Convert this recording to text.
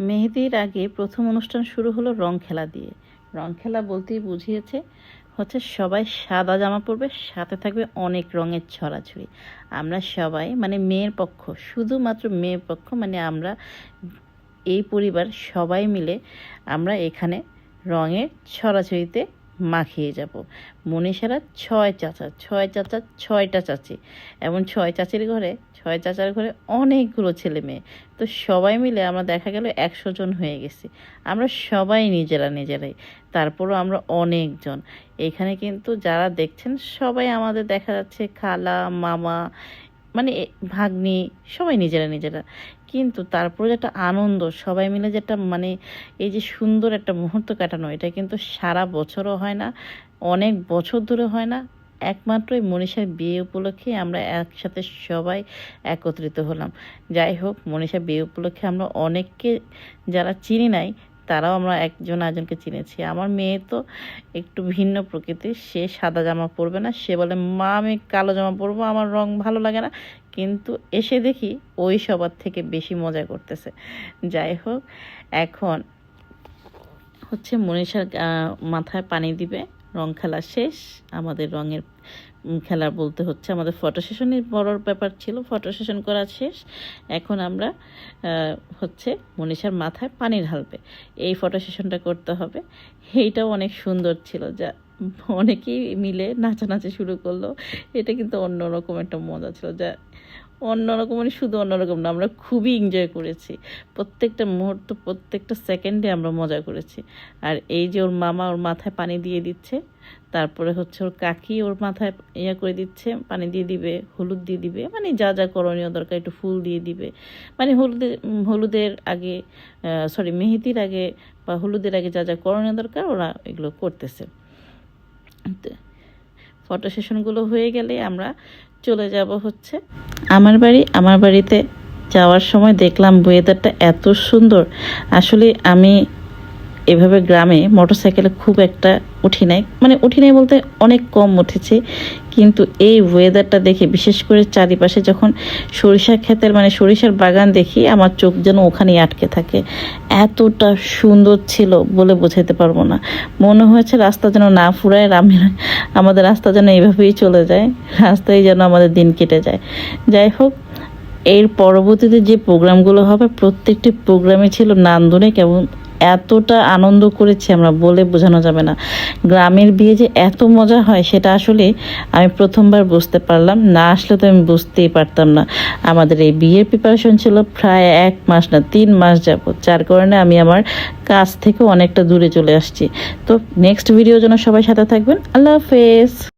মেহেদির আগে প্রথম অনুষ্ঠান শুরু হলো রং খেলা দিয়ে। রং খেলা বলতেই বুঝিয়েছে হচ্ছে সবাই সাদা জামা পরবে, সাথে থাকবে অনেক রঙের ছড়াছড়ি। আমরা সবাই মানে মেয়ের পক্ষ, শুধুমাত্র মেয়ের পক্ষ মানে আমরা, এই পরিবার সবাই মিলে আমরা এখানে রঙের ছড়াছড়িতে মাখিয়ে যাব। মনীষারা, ছয় চাচা ছয় চাচা, ছয়টা চাচি। এমন ছয় চাচির ঘরে, ছয় চাচার ঘরে অনেকগুলো ছেলে মেয়ে। তো সবাই মিলে আমরা দেখা গেল একশো জন হয়ে গেছি। আমরা সবাই নিজেরা নিজেরাই। তারপরও আমরা অনেকজন। এখানে কিন্তু যারা দেখছেন, সবাই আমাদের দেখা যাচ্ছে খালা, মামা মানে ভাগ্নি, সবাই নিজেরা নিজেরা। কিন্তু তারপরে যেটা আনন্দ, সবাই মিলে যেটা মানে এই যে সুন্দর একটা মুহূর্ত কাটানো, এটা কিন্তু সারা বছরও হয় না, অনেক বছর ধরে হয় না একমাত্র এই মনীষার বিয়ে উপলক্ষে আমরা একসাথে সবাই একত্রিত হলাম। যাই হোক, মনীষার বিয়ে উপলক্ষে আমরা অনেককে যারা চিনি নাই তারাও আমরা একজন আরেকজনকে চিনেছি। আমার মেয়ে তো একটু ভিন্ন প্রকৃতির, সে সাদা জামা পরবে না, সে বলে, মা, আমি কালো জামা পরবো, আমার রং ভালো লাগে না। কিন্তু এসে দেখি ওই সবার থেকে বেশি মজা করতেছে। যাই হোক, এখন হচ্ছে মনীষার মাথায় পানি দিবে। রং খেলা শেষ। আমাদের রঙের খেলা বলতে হচ্ছে আমাদের ফটো সেশনের বড় ব্যাপার ছিল ফটো সেশন করা শেষ। এখন আমরা হচ্ছে মনীষার মাথায় পানি ঢালবে এই ফটো সেশনটা করতে হবে। এইটাও অনেক সুন্দর ছিল, যা অনেকেই মিলে নাচানাচি শুরু করল। এটা কিন্তু অন্যরকম একটা মজা ছিল। যা অন্যরকম মানে শুধু অন্যরকম না, আমরা খুবই এনজয় করেছি। প্রত্যেকটা মুহূর্ত, প্রত্যেকটা সেকেন্ডে আমরা মজা করেছি। আর এই যে ওর মামা ওর মাথায় পানি দিয়ে দিচ্ছে, তারপরে হচ্ছে ওর কাকি ওর মাথায় ইয়ে করে দিচ্ছে, পানি দিয়ে দিবে, হলুদ দিয়ে দিবে মানে যা যা করণীয় দরকার, একটু ফুল দিয়ে দিবে। মানে হলুদের হলুদের আগে সরি মেহেদির আগে বা হলুদের আগে যা যা করণীয় দরকার, ওরা এগুলো করতেছে। ফটো সেশনগুলো হয়ে গেলে আমরা চলে যাব হচ্ছে আমার বাড়ি। আমার বাড়িতে যাওয়ার সময় দেখলাম ওয়েদারটা এত সুন্দর। আসলে আমি এভাবে গ্রামে মোটরসাইকেলে খুব একটা উঠি নাই। মানে উঠি নাই বলতে অনেক কম উঠেছে। কিন্তু এই ওয়েদারটা দেখে, বিশেষ করে চারিপাশে যখন সরিষা ক্ষেতের মানে সরিষার বাগান দেখি, আমার চোখ যেন ওখানেই আটকে থাকে। এতটা সুন্দর ছিল বলে বোঝাতে পারব না। মনে হয়েছে রাস্তা যেন না ফুরায় আমি আমাদের রাস্তা যেন এইভাবেই চলে যায়, রাস্তায় যেন আমাদের দিন কেটে যায়। যাই হোক, এর পরবর্তীতে যে প্রোগ্রামগুলো হবে, প্রত্যেকটি প্রোগ্রামে ছিল নান্দনিক এবং এতটা আনন্দ করেছি আমরা বলে বোঝানো যাবে না। গ্রামের বিয়ে যে এত মজা হয়, সেটা আসলে আমি প্রথমবার বুঝতে পারলাম। না আসলে তো আমি বুঝতেই পারতাম না। আমাদের এই বিয়ের প্রিপারেশন ছিল প্রায় এক মাস না, তিন মাস যাব যার কারণে আমি আমার কাজ থেকে অনেকটা দূরে চলে আসছি। তো নেক্সট ভিডিও জন্য সবাই সাথে থাকবেন। আল্লাহ হাফেজ।